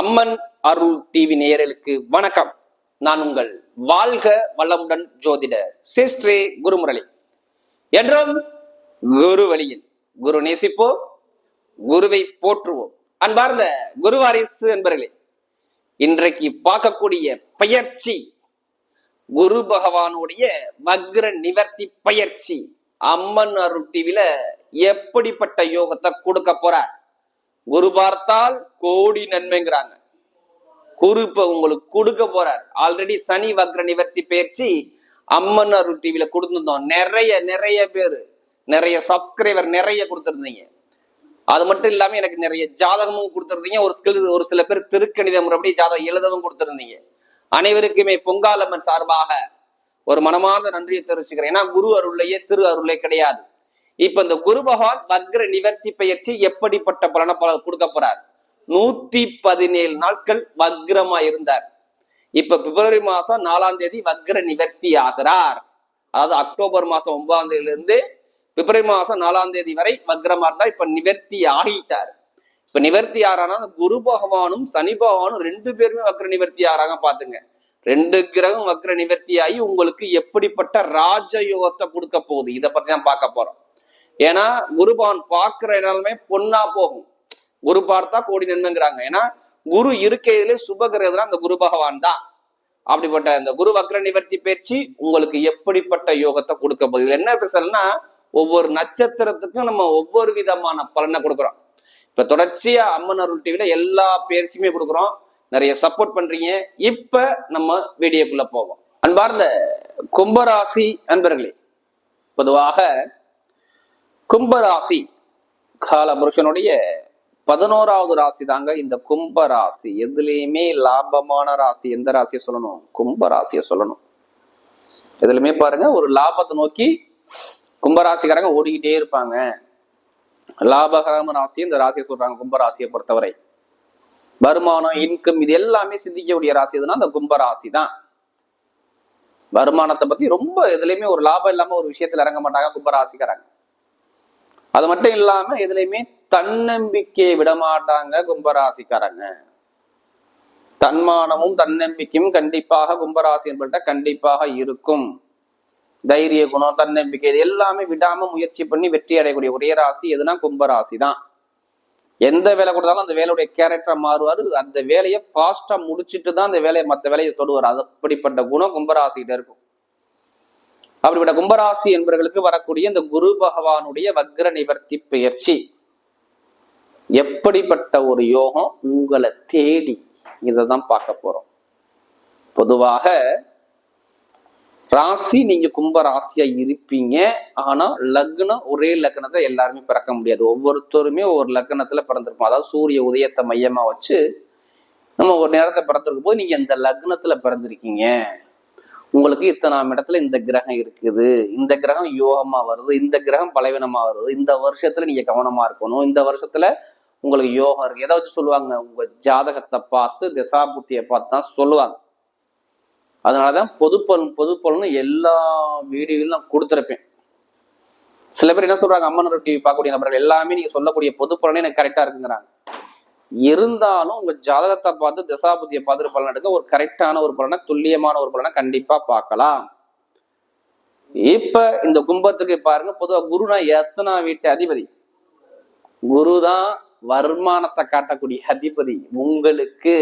அம்மன் அருள் TV நேயர்களுக்கு வணக்கம். நான் உங்கள் வாழ்க வளமுடன் ஜோதிடர் சிஸ்ரீ குருமுரளி. என்றும் குரு வழியில் குரு நேசிப்போம் குருவை போற்றுவோம். அன்பார்ந்த குருவாரிசு என்பர்களே இன்றைக்கு பார்க்கக்கூடிய பயிற்சி குரு பகவானுடைய வக்ர நிவர்த்தி பயிற்சி அம்மன் அருள் டிவில எப்படிப்பட்ட யோகத்தை கொடுக்க போறார்? குரு பார்த்தால் கோடி நன்மைங்கிறாங்க. குரு இப்ப உங்களுக்கு கொடுக்க போறார். ஆல்ரெடி சனி வக்ர நிவர்த்தி பயிற்சி அம்மன் அருள் டிவியில கொடுத்துருந்தோம். நிறைய நிறைய பேர் நிறைய சப்ஸ்கிரைபர் நிறைய கொடுத்துருந்தீங்க. அது மட்டும் இல்லாம எனக்கு நிறைய ஜாதகமும் கொடுத்துருந்தீங்க. ஒரு சில ஒரு சில பேர் திருக்கணித முறைப்படி ஜாதகம் எழுதவும் கொடுத்துருந்தீங்க. அனைவருக்குமே பொங்காலம்மன் சார்பாக ஒரு மனமார்ந்த நன்றியை தெரிவிச்சுக்கிறேன். ஏன்னா குரு அருள்லையே திரு அருளே கிடையாது. இப்ப இந்த குரு பகவான் வக்ர நிவர்த்தி பயிற்சி எப்படிப்பட்ட பலனை பல கொடுக்க போறார்? நூத்தி பதினேழு நாட்கள் வக்ரமா இருந்தார். இப்ப பிப்ரவரி மாசம் நாலாம் தேதி வக்ர நிவர்த்தி ஆகிறார். அதாவது அக்டோபர் மாசம் ஒன்பதாம் தேதியில இருந்து பிப்ரவரி மாசம் நாலாம் தேதி வரை வக்ரமா இருந்தார் இப்ப நிவர்த்தி ஆகிட்டார். இப்ப நிவர்த்தி ஆறானா குரு பகவானும் சனி பகவானும் ரெண்டு பேருமே வக்ர நிவர்த்தி ஆறாங்க பாத்துங்க. ரெண்டு கிரகம் வக்ர நிவர்த்தி ஆகி உங்களுக்கு எப்படிப்பட்ட ராஜயோகத்தை கொடுக்க போகுது? இதை பத்தி தான் பார்க்க போறோம். ஏன்னா குரு பகவான் பார்க்கிற இடமே பொண்ணா போகும். குரு பார்த்தா கோடி நன்மைங்கிறாங்க. ஏன்னா குரு இருக்கையிலே சுபகிரகம் அந்த குரு பகவான் தான். அப்படிப்பட்ட அந்த குரு வக்ர நிவர்த்தி பயிற்சி உங்களுக்கு எப்படிப்பட்ட யோகத்தை கொடுக்க போகுது? என்ன பேசலன்னா ஒவ்வொரு நட்சத்திரத்துக்கும் நம்ம ஒவ்வொரு விதமான பலனை கொடுக்குறோம். இப்ப தொடர்ச்சியா அம்மன் அருள் டிவில எல்லா பயிற்சியுமே கொடுக்குறோம். நிறைய சப்போர்ட் பண்றீங்க. இப்ப நம்ம வீடியோக்குள்ள போவோம். அன்பார்ந்த கும்பராசி அன்பர்களே பொதுவாக கும்பராசி. கால புருஷனுடைய பதினோராவது ராசி தாங்க இந்த கும்ப ராசி எதுலேயுமே லாபமான ராசி. எந்த ராசியை சொல்லணும்? கும்ப ராசியை சொல்லணும். எதுலையுமே பாருங்க ஒரு லாபத்தை நோக்கி கும்பராசிக்காரங்க ஓடிக்கிட்டே இருப்பாங்க. லாபகரம ராசி இந்த ராசியை சொல்றாங்க கும்பராசியை பொறுத்தவரை. வருமானம் இன்கம் இது எல்லாமே சிந்திக்கக்கூடிய ராசி எதுனா அந்த கும்பராசி தான் வருமானத்தை பத்தி ரொம்ப எதுலையுமே ஒரு லாபம் இல்லாம ஒரு விஷயத்துல இறங்க மாட்டாங்க கும்பராசிக்காரங்க. அது மட்டும் இல்லாம எதுலையுமே தன்னம்பிக்கையை விடமாட்டாங்க கும்பராசிக்காரங்க. தன்மானமும் தன்னம்பிக்கையும் கண்டிப்பாக கும்பராசி என்பட்ட கண்டிப்பாக இருக்கும். தைரிய குணம் தன்னம்பிக்கை இது எல்லாமே விடாம முயற்சி பண்ணி வெற்றி அடையக்கூடிய ஒரே ராசி எதுனா கும்பராசி தான் எந்த வேலை கொடுத்தாலும் அந்த வேலையுடைய கேரக்டரை மாறுவாரு. அந்த வேலையை ஃபாஸ்டா முடிச்சுட்டு தான் அந்த வேலையை மற்ற வேலையை தொடுவார். அது அப்படிப்பட்ட குணம் கும்பராசிகிட்ட இருக்கும். அப்படிப்பட்ட கும்பராசி என்பவர்களுக்கு வரக்கூடிய இந்த குரு பகவானுடைய வக்ர நிவர்த்தி பயிற்சி. எப்படிப்பட்ட ஒரு யோகம் உங்களை தேடி? இதை தான் பார்க்க போறோம். பொதுவாக ராசி நீங்க கும்ப ராசியா இருப்பீங்க. ஆனா லக்னம் ஒரே லக்னத்தை எல்லாருமே பிறக்க முடியாது. ஒவ்வொருத்தருமே ஒரு லக்னத்துல பிறந்திருப்போம். அதாவது சூரிய உதயத்தை மையமா வச்சு நம்ம ஒரு நேரத்தை பிறந்திருக்கும் போது நீங்க இந்த லக்னத்துல பிறந்திருக்கீங்க. உங்களுக்கு இத்தனாம் இடத்துல இந்த கிரகம் இருக்குது. இந்த கிரகம் யோகமா வருது. இந்த கிரகம் பலவீனமா வருது. இந்த வருஷத்துல நீங்க கவனமா இருக்கணும். இந்த வருஷத்துல உங்களுக்கு யோகம் இருக்கு. எதை வச்சு சொல்லுவாங்க? உங்க ஜாதகத்தை பார்த்து திசாபுத்தியை பார்த்து தான் சொல்லுவாங்க. அதனாலதான் பொதுப்பலன் பலன் எல்லா வீடியோவிலும் நான் கொடுத்துருப்பேன். சில பேர் என்ன சொல்றாங்க? அம்மன் டிவி பார்க்கக்கூடிய நபர்கள் எல்லாமே நீங்க சொல்லக்கூடிய பொதுப்பலனே எனக்கு கரெக்டா இருக்குங்கிறாங்க. இருந்தாலும் உங்க ஜாதகத்தை பார்த்து திசாபுத்தியை பார்த்துட்டு பலன் எடுக்க ஒரு கரெக்டான ஒரு பலனை துல்லியமான ஒரு பலனை கண்டிப்பா பார்க்கலாம். இப்ப இந்த கும்பத்துக்கு பாருங்க பொதுவா குருனா எத்தனா வீட்டு அதிபதி? குரு தான் வருமானத்தை காட்டக்கூடிய அதிபதி உங்களுக்கு.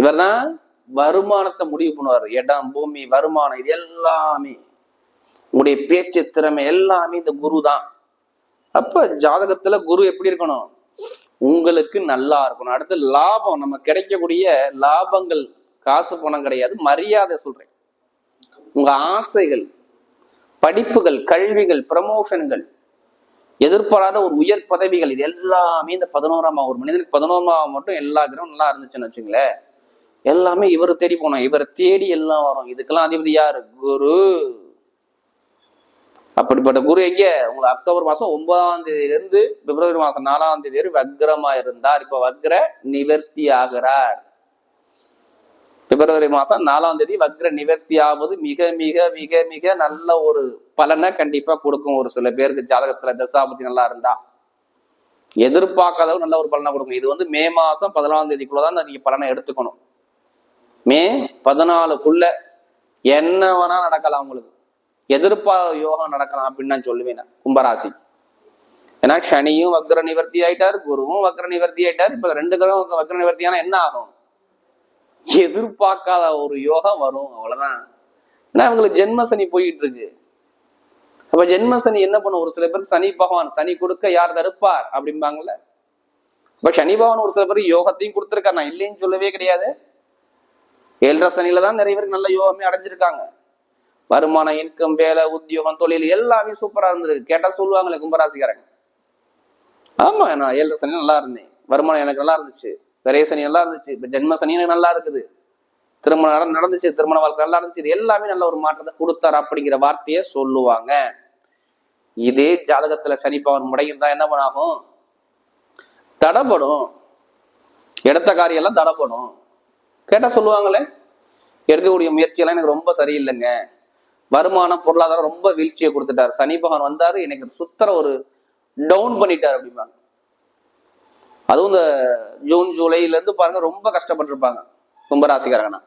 இவர்தான் வருமானத்தை முடிவு பண்ணுவார். இடம் பூமி வருமானம் இது எல்லாமே. உங்களுடைய பேச்சு திறமை எல்லாமே இந்த குரு தான் அப்ப ஜாதகத்துல குரு எப்படி இருக்கணும்? உங்களுக்கு நல்லா இருக்கணும். அடுத்து லாபம் நம்ம கிடைக்கக்கூடிய லாபங்கள் காசு பணம் கிடையாது. மரியாதை சொல்றேன். உங்க ஆசைகள் படிப்புகள் கல்விகள் ப்ரமோஷன்கள் எதிர்பாராத ஒரு உயர் பதவிகள் இது எல்லாமே இந்த பதினோராம் ஒரு மனிதனுக்கு பதினோராம் மட்டும் எல்லா கிரகம் நல்லா இருந்துச்சுன்னு வச்சுங்களேன். எல்லாமே இவரை தேடி போனோம். இவரை தேடி எல்லாம் வரும். இதுக்கெல்லாம் அதிபதி யார்? குரு. அப்படிப்பட்ட குரு எங்க? உங்களுக்கு அக்டோபர் மாசம் ஒன்பதாம் தேதியில இருந்து பிப்ரவரி மாசம் நாலாம் தேதி வரை வக்ரமா இருந்தார். இப்ப வக்ர நிவர்த்தி ஆகிறார். பிப்ரவரி மாசம் நாலாம் தேதி வக்ர நிவர்த்தி ஆவது மிக மிக மிக மிக நல்ல ஒரு பலனை கண்டிப்பா கொடுக்கும் ஒரு சில பேருக்கு. ஜாதகத்துல தசாபதி நல்லா இருந்தா. எதிர்பார்க்காத நல்ல ஒரு பலனை கொடுக்கும். இது வந்து மே மாசம் பதினாலாம் தேதிக்குள்ளதான் நீங்க பலனை எடுத்துக்கணும். மே பதினாலுக்குள்ள என்ன வேணா நடக்கலாம் உங்களுக்கு. எதிர்பாராத யோகம் நடக்கலாம் அப்படின்னு நான் சொல்லுவேன் கும்பராசி. ஏன்னா சனியும் வக்ர நிவர்த்தி ஆயிட்டார் குருவும் வக்ர நிவர்த்தி ஆயிட்டார். இப்ப ரெண்டு கிரகம் வக்ர நிவர்த்தியானா என்ன ஆகும்? எதிர்பார்க்காத ஒரு யோகம் வரும் அவ்வளவுதான். ஏன்னா அவங்களுக்கு ஜென்ம சனி போயிட்டு இருக்கு அப்ப ஜென்ம சனி என்ன பண்ணும்? ஒரு சில பேருக்கு சனி பகவான் சனி கொடுக்க யார் தடுப்பார் அப்படிம்பாங்கல்ல? இப்ப சனி பகவான் ஒரு சில பேருக்கு யோகத்தையும் கொடுத்துருக்காரு. நான் இல்லைன்னு சொல்லவே கிடையாது. ஏழரை சனியில தான் நிறைய பேருக்கு நல்ல யோகமே அடைஞ்சிருக்காங்க. வருமானம் இன்கம் வேலை உத்தியோகம் தொழில் எல்லாமே சூப்பரா இருந்திருக்கு. கேட்டா சொல்லுவாங்களே கும்பராசிக்காரங்க. ஆமா நான் ஏழு சனி நல்லா இருந்தேன். வருமானம் எனக்கு நல்லா இருந்துச்சு. விரைய சனி நல்லா இருந்துச்சு. இப்ப ஜென்ம சனி எனக்கு நல்லா இருக்குது. திருமணம் நடந்துச்சு. திருமண வாழ்க்கை நல்லா இருந்துச்சு. இது எல்லாமே நல்ல ஒரு மாற்றத்தை கொடுத்தார் அப்படிங்கிற வார்த்தையை சொல்லுவாங்க. இதே ஜாதகத்துல சனி பவன் முடையிருந்தா என்ன பண்ணாகும்? தடப்படும். எடுத்த காரியெல்லாம் தடப்படும். கேட்டா சொல்லுவாங்களே? எடுக்கக்கூடிய முயற்சியெல்லாம் எனக்கு ரொம்ப சரியில்லைங்க. வருமானம் பொருளாதாரம் ரொம்ப வீழ்ச்சியை கொடுத்துட்டாரு. சனி பகவான் வந்தாரு எனக்கு சுத்தர ஒரு டவுன் பண்ணிட்டாரு அப்படிம்பாங்க. அதுவும் இந்த ஜூன் ஜூலைல இருந்து பாருங்க ரொம்ப கஷ்டப்பட்டிருப்பாங்க கும்பராசிக்காரங்கண்ணா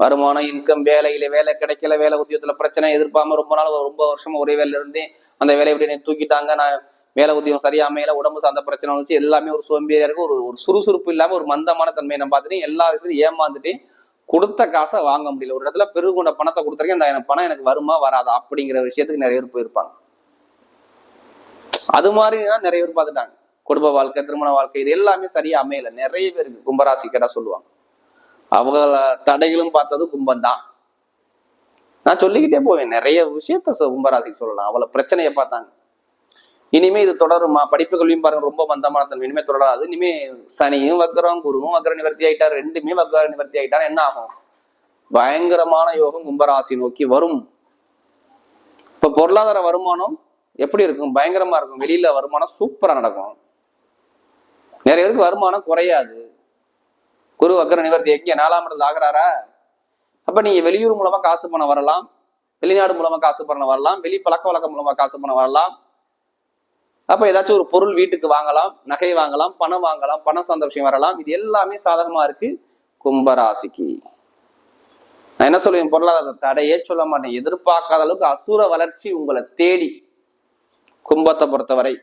வருமானம் இன்கம் வேலையில வேலை கிடைக்கல வேலை உத்தியோகத்துல பிரச்சனை எதிர்பார்க்காம ரொம்ப நாள் ரொம்ப வருஷமா ஒரே வேலையில இருந்தேன். அந்த வேலையை விட்டு என்னை தூக்கிட்டாங்க. நான் வேலை உத்தியோகம் சரியா அமையல உடம்பு சார்ந்த பிரச்சனை வந்துச்சு. எல்லாமே ஒரு சோம்பேறியா இருக்கு ஒரு ஒரு சுறுசுறுப்பு இல்லாம ஒரு மந்தமான தன்மையை நான் பார்த்துட்டு எல்லா விஷயத்தையும் ஏமாந்துட்டு கொடுத்த காசை வாங்க முடியல. ஒரு இடத்துல பெருகுண்ட பணத்தை கொடுத்துருக்கேன் அந்த எனக்கு பணம் எனக்கு வருமா வராதா அப்படிங்கிற விஷயத்துக்கு நிறைய பேர் போயிருப்பாங்க. அது மாதிரி தான் நிறைய பேர் பார்த்துட்டாங்க. குடும்ப வாழ்க்கை திருமண வாழ்க்கை இது எல்லாமே சரியா அமையல. நிறைய பேருக்கு கும்பராசி கேட்டா சொல்லுவாங்க. அவங்க தடைகளும் பார்த்தது கும்பம் தான். நான் சொல்லிக்கிட்டே போவேன். நிறைய விஷயத்த கும்பராசிக்கு சொல்லலாம். அவளை பிரச்சனையை பார்த்தாங்க. இனிமே இது தொடருமா படிப்பு கல்வியும் பாருங்க ரொம்ப மந்தமான தன்மை. இனிமே தொடராது. இனிமே சனியும் வக்கரம் குருவும் வக்கர நிவர்த்தி ஆயிட்டார். ரெண்டுமே வக்கர நிவர்த்தி ஆயிட்டா என்ன ஆகும்? பயங்கரமான யோகம் கும்பராசி நோக்கி வரும். இப்ப பொருளாதார வருமானம் எப்படி இருக்கும்? பயங்கரமா இருக்கும். வெளியில வருமானம் சூப்பரா நடக்கும். நிறைய பேருக்கு வருமானம் குறையாது. குரு வக்கர நிவர்த்தி எங்க? நாலாம் இடத்துல ஆகிறாரா? அப்ப நீங்க வெளியூர் மூலமா காசு பணம் வரலாம். வெளிநாடு மூலமா காசு பணம் வரலாம். வெளி பழக்க வழக்கம் மூலமா காசு பணம் வரலாம். அப்போ ஏதாச்சும் ஒரு பொருள் வீட்டுக்கு வாங்கலாம் நகை வாங்கலாம் பணம் வாங்கலாம் பணம் சார்ந்த விஷயம் வரலாம். இது எல்லாமே சாதகமா இருக்கு. கும்பராசிக்கு. நான் என்ன சொல்லுவேன்? பொருளாதார தடையே சொல்ல மாட்டேன். எதிர்பார்க்காத அளவுக்கு அசுர வளர்ச்சி உங்களை தேடி கும்பத்தை பொறுத்தவரை.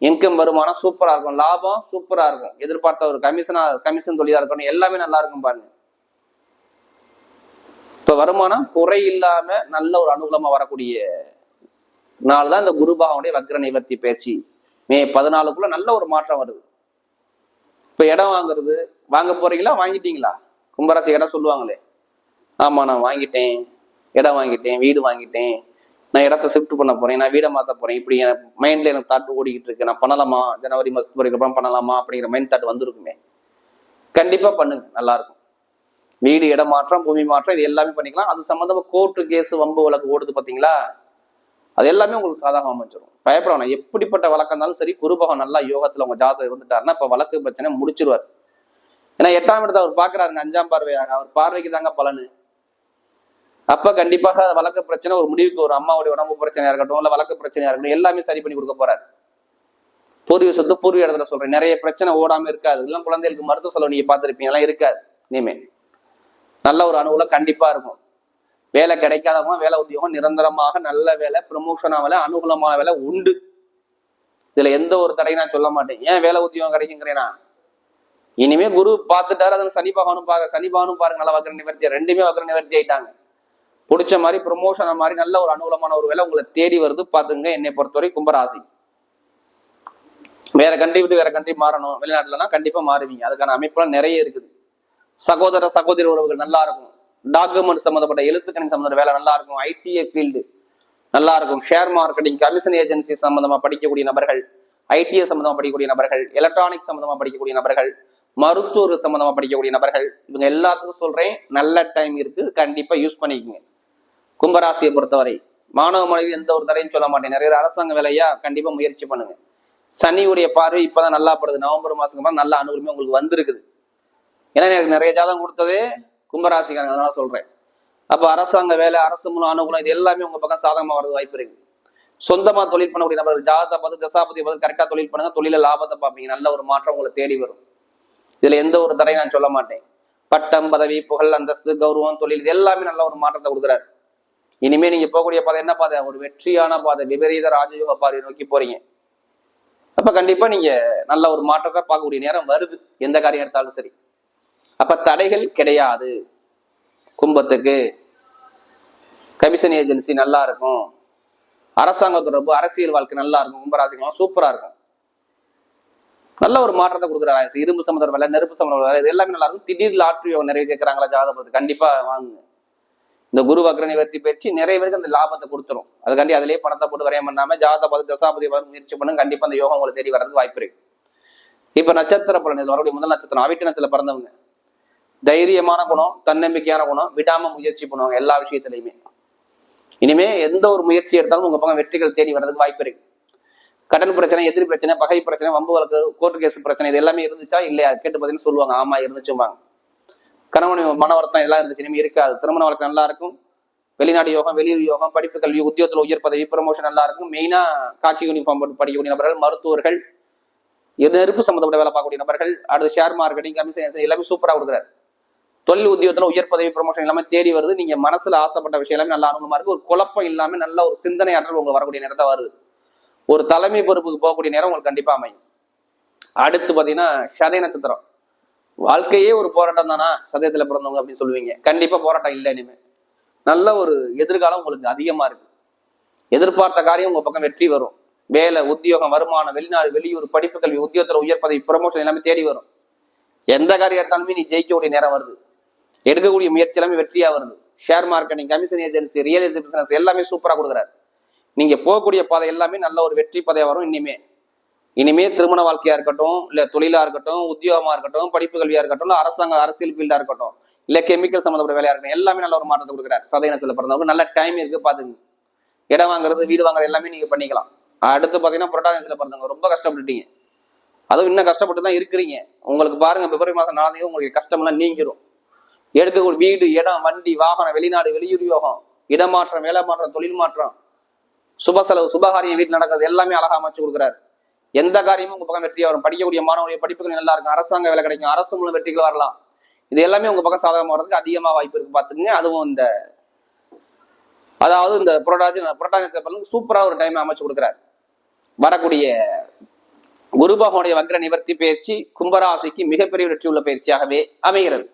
இன்கம் வருமானம் சூப்பரா இருக்கும். லாபம் சூப்பரா இருக்கும். எதிர்பார்த்த ஒரு கமிஷனா கமிஷன் தொழிலா இருக்கணும் எல்லாமே நல்லா இருக்கும் பாருங்க. இப்ப வருமானம் குறை இல்லாம நல்ல ஒரு அனுகூலமா வரக்கூடிய நாள் தான் இந்த குருபாவனுடைய வக்ர நிவர்த்தி பயிற்சி மே பதினாலுக்குள்ள நல்ல ஒரு மாற்றம் வருது. இப்ப இடம் வாங்குறது வாங்க போறீங்களா வாங்கிட்டீங்களா? கும்பராசி இடம் சொல்லுவாங்களே. ஆமா நான் வாங்கிட்டேன் இடம் வாங்கிட்டேன் வீடு வாங்கிட்டேன். நான் இடத்த ஷிஃப்ட் பண்ண போறேன் நான் வீடை மாத்த போறேன். இப்படி எனக்கு மைண்ட்ல எனக்கு தாட் ஓடிக்கிட்டு இருக்கு. நான் பண்ணலாமா? ஜனவரி மாசத்து வரைக்கும் அப்புறம் பண்ணலாமா? அப்படிங்கிற மைண்ட் தாட் வந்திருக்குமே. கண்டிப்பா பண்ணுங்க நல்லா இருக்கும். வீடு இடம் மாற்றம் பூமி மாற்றம் இது எல்லாமே பண்ணிக்கலாம். அது சம்பந்தமா கோர்ட்டு கேஸ் வம்பு வழக்கு ஓடுது பாத்தீங்களா? அது எல்லாமே உங்களுக்கு சாதகம் அமைஞ்சிடும் பயப்பட வேணாம். எப்படிப்பட்ட வழக்கம் இருந்தாலும் சரி குருபகம் நல்லா யோகத்துல உங்க ஜாதகம் இருந்துட்டாருன்னா இப்ப வழக்கு பிரச்சனை முடிச்சிருவார். ஏன்னா எட்டாம் இடத்தை அவர் பாக்குறாருங்க அஞ்சாம் பார்வையாக. அவர் பார்வைக்கு தாங்க பலனு. அப்ப கண்டிப்பாக வழக்கு பிரச்சனை ஒரு முடிவுக்கு ஒரு அம்மாவுடைய உடம்பு பிரச்சனையா இருக்கட்டும் இல்ல வழக்கு பிரச்சனையா இருக்கட்டும் எல்லாமே சரி பண்ணி கொடுக்க போறாரு. பூர்வீக சொத்து பூர்வீக இடத்துல சொல்றேன். நிறைய பிரச்சனை ஓடாம இருக்காது. இதெல்லாம் குழந்தைகளுக்கு மருத்துவ செலவு நீங்க பார்த்துருப்பீங்க. எல்லாம் இருக்காது. இனிமே. நல்ல ஒரு அனுகூலம் கண்டிப்பா இருக்கும். வேலை கிடைக்காதவங்க வேலை உத்தியோகம் நிரந்தரமாக நல்ல வேலை ப்ரமோஷனா வேலை அனுகூலமான வேலை உண்டு. இதுல எந்த ஒரு தடையும் நான் சொல்ல மாட்டேன். ஏன் வேலை உத்தியோகம் கிடைக்குங்கிறேனா? இனிமே குரு பார்த்துட்டாரு அதுல சனி பகவானும் பாக்க சனி பகவானும் பாருங்க நல்லா வக்கர நிவர்த்தி ரெண்டுமே வக்கர நிவர்த்தி ஆயிட்டாங்க. பிடிச்ச மாதிரி ப்ரொமோஷன் மாதிரி நல்ல ஒரு அனுகூலமான ஒரு வேலை உங்களை தேடி வருது பாத்துங்க என்னை பொறுத்தவரை கும்பராசி. வேற கண்ட்ரி விட்டு வேற கண்ட்ரி மாறணும் வெளிநாட்டுலனா கண்டிப்பா மாறுவீங்க. அதுக்கான அமைப்புலாம் நிறைய இருக்குது. சகோதர சகோதரி உறவுகள் நல்லா இருக்கும். டாக்குமெண்ட் சம்மந்தப்பட்ட எழுத்துக்கணி சம்மந்தப்பட்ட வேலை நல்லா இருக்கும். ஐடிஐ ஃபீல்டு நல்லா இருக்கும். ஷேர் மார்க்கெட்டிங் கமிஷன் ஏஜென்சி சம்மந்தமாக படிக்கக்கூடிய நபர்கள் ஐடிஐ சம்மந்தமாக படிக்கக்கூடிய நபர்கள் எலக்ட்ரானிக் சம்மந்தமாக படிக்கக்கூடிய நபர்கள் மருத்துவ சம்மந்தமாக படிக்கக்கூடிய நபர்கள் இவங்க எல்லாத்துக்கும் சொல்கிறேன் நல்ல டைம் இருக்கு. கண்டிப்பாக யூஸ் பண்ணிக்கோங்க. கும்பராசியை பொறுத்தவரை மாணவ மனைவி எந்த ஒரு தரையும் சொல்ல மாட்டேன். நிறைய அரசாங்க வேலையா கண்டிப்பாக முயற்சி பண்ணுங்க. சனியுடைய பார்வை இப்போதான் நல்லா படுது. நவம்பர் மாதம் நல்லா நல்ல அனுகூலமே உங்களுக்கு வந்திருக்குது. ஏன்னா எனக்கு நிறைய ஜாதகம் கொடுத்ததே. கும்பராசிக்காரங்க அதனால சொல்றேன். அப்போ அரசாங்க வேலை அரசு மூலம் அனுகூலம் இது எல்லாமே உங்க பக்கம் சாதகமாக வரது வாய்ப்பு இருக்கு. சொந்தமா தொழில் பண்ணக்கூடிய நபர்கள் ஜாதகத்தை பார்த்து தசாபதி பார்த்து கரெக்டாக தொழில் பண்ணுங்க. தொழில லாபத்தை பார்ப்பீங்க. நல்ல ஒரு மாற்றம் உங்களை தேடி வரும். இதுல எந்த ஒரு தடையும் நான் சொல்ல மாட்டேன். பட்டம் பதவி புகழ் அந்தஸ்து கௌரவம் தொழில் இது எல்லாமே நல்ல ஒரு மாற்றத்தை கொடுக்குறாரு. இனிமே நீங்க போகக்கூடிய பாதை என்ன பாதை? ஒரு வெற்றியான பாதை. விபரீத ராஜயோக பாதையை நோக்கி போறீங்க. அப்ப கண்டிப்பா நீங்க நல்ல ஒரு மாற்றத்தை பார்க்கக்கூடிய நேரம் வருது. எந்த காரியம் எடுத்தாலும் சரி. அப்ப தடைகள் கிடையாது. கும்பத்துக்கு கமிஷன் ஏஜென்சி நல்லா இருக்கும் அரசாங்க தொடர்பு அரசியல் வாழ்க்கை நல்லா இருக்கும் கும்பராசிக்கெல்லாம் சூப்பரா இருக்கும் நல்ல ஒரு மாற்றத்தை கொடுக்குறாரு இரும்பு சம்மந்தம் வேலை நெருப்பு சம்மந்தம் வேலை இது எல்லாமே நல்லா இருக்கும் திடீர் லாட்ரி நிறைய கேட்கறாங்களா ஜாதகத்துக்கு கண்டிப்பா வாங்குங்க. இந்த குரு வக்ர நிவர்த்தி பயிற்சி நிறைய பேருக்கு அந்த லாபத்தை கொடுத்துரும். அதுக்காண்டி அதிலேயே பணத்தை போட்டு வரையம் பண்ணாம ஜாதக பார்த்து தசாபதி பார்த்து முயற்சி பண்ணுங்க. கண்டிப்பா அந்த யோகம் உங்களை தேடி வரதுக்கு வாய்ப்பு இருக்கு. இப்ப நட்சத்திர பலன் இது வரக்கூடிய முதல் நட்சத்திரம் அவிட்டு நட்சத்திரம் பிறந்தவங்க. தைரியமான குணம் தன்னம்பிக்கையான குணம் விடாம முயற்சி பண்ணுவாங்க எல்லா விஷயத்திலையுமே. இனிமே எந்த ஒரு முயற்சி எடுத்தாலும் உங்க பக்கம் வெற்றிகள் தேடி வர்றதுக்கு வாய்ப்பு இருக்கு. கடன் பிரச்சனை எதிரி பிரச்சனை பகை பிரச்சனை வம்பு வழக்கு கோர்ட்டு கேஸ் பிரச்சனை இது எல்லாமே இருந்துச்சா? இல்லையா? கேட்டு பார்த்தீங்கன்னு சொல்லுவாங்க. ஆமா இருந்துச்சும்பாங்க கணவன் மன வருத்தம் எல்லாம் இருந்துச்சு. இனிமே இருக்காது. திருமண வழக்கு நல்லா இருக்கும். வெளிநாடு யோகம் வெளியூர் யோகம் படிப்பு கல்வி உத்தியோகத்தில் உயர் பதவி ப்ரமோஷன் நல்லா இருக்கும். மெயினா காக்கி யூனிஃபார்ம் போட்டு படிக்கக்கூடிய நபர்கள் மருத்துவர்கள் நெருப்பு சம்மந்தப்பட்ட வேலை பார்க்கக்கூடிய நபர்கள் அடுத்து ஷேர் மார்க்கெட்டிங் கமிஷன் எல்லாமே சூப்பராக கொடுக்குறாரு. தொழில் உத்தியோகத்துல உயர் பதவி ப்ரமோஷன் எல்லாமே தேடி வருது. நீங்க மனசுல ஆசைப்பட்ட விஷயம் எல்லாமே நல்லா அனுகூலமா இருக்கு ஒரு குழப்பம் இல்லாம நல்ல ஒரு சிந்தனை ஆற்றல் உங்களுக்கு வரக்கூடிய நேரத்தை வருது. ஒரு தலைமை பொறுப்புக்கு போகக்கூடிய நேரம் உங்களுக்கு கண்டிப்பா அமையும். அடுத்து பாத்தீங்கன்னா சதய நட்சத்திரம். வாழ்க்கையே ஒரு போராட்டம் தானா? சதயத்துல பிறந்தவங்க அப்படின்னு சொல்லுவீங்க. கண்டிப்பா போராட்டம் இல்லை இனிமே. நல்ல ஒரு எதிர்காலம் உங்களுக்கு அதிகமா இருக்கு. எதிர்பார்த்த காரியம் உங்க பக்கம் வெற்றி வரும். வேலை உத்தியோகம் வருமானம் வெளிநாடு வெளியூர் படிப்பு கல்வி உத்தியோகத்துல உயர் பதவி ப்ரமோஷன் எல்லாமே தேடி வரும். எந்த காரியம் எடுத்தாலுமே நீ ஜெயிக்கக்கூடிய நேரம் வருது. எடுக்கக்கூடிய முயற்சி எல்லாமே வெற்றியா வருது. Share marketing commission agency real estate business எல்லாமே சூப்பரா கொடுக்குறாரு. நீங்க போகக்கூடிய பாதை எல்லாமே நல்ல ஒரு வெற்றி பாதையா வரும் இனிமே. இனிமே திருமண வாழ்க்கையா இருக்கட்டும் இல்ல தொழிலா இருக்கட்டும் உத்தியோகமா இருக்கட்டும் படிப்பு கல்வியா இருக்கட்டும் இல்ல அரசாங்க அரசியல் ஃபீல்டா இருக்கட்டும் இல்ல கெமிக்கல் சம்மந்தப்பட்ட வேலையா இருக்கட்டும் எல்லாமே நல்ல ஒரு மாற்றத்தை கொடுக்குறாரு. சதயனத்துல பிறந்தவங்க நல்ல டைம் இருக்கு பாத்துங்க. இடம் வாங்குறது வீடு வாங்குறது எல்லாமே நீங்க பண்ணிக்கலாம். அடுத்து பாத்தீங்கன்னா புரட்டாதத்துல பிறந்தவங்க ரொம்ப கஷ்டப்பட்டுட்டீங்க. அதுவும் இன்னும் கஷ்டப்பட்டு தான் இருக்கிறீங்க. உங்களுக்கு பாருங்க பிப்ரவரி மாசம் நாளையும் உங்களுக்கு கஷ்டம்லாம் நீங்கிரும். எடுக்கக்கூடிய வீடு இடம் வண்டி வாகனம் வெளிநாடு வெளியூர் யோகம் இடமாற்றம் வேலை மாற்றம் தொழில் மாற்றம் சுப செலவு சுபகாரியம் வீட்டில் நடக்கிறது எல்லாமே அழகாக அமைச்சு கொடுக்குறாரு. எந்த காரியமும் உங்க பக்கம் வெற்றியாக வரும். படிக்கக்கூடிய மாணவருடைய படிப்புகள் நல்லா இருக்கும். அரசாங்க வேலை கிடைக்கும். அரசு மூலம் வெற்றிகள் வரலாம். இது எல்லாமே உங்க பக்கம் சாதகமாக வர்றதுக்கு அதிகமாக வாய்ப்பு இருக்கு. பார்த்துங்க அதுவும் இந்த அதாவது இந்த புரட்டாசி புரட்டாசி சூப்பராக ஒரு டைம் அமைச்சு கொடுக்குறாரு. வரக்கூடிய குருபகனுடைய வக்ர நிவர்த்தி பயிற்சி கும்பராசிக்கு மிகப்பெரிய வெற்றி உள்ள பயிற்சியாகவே அமைகிறது.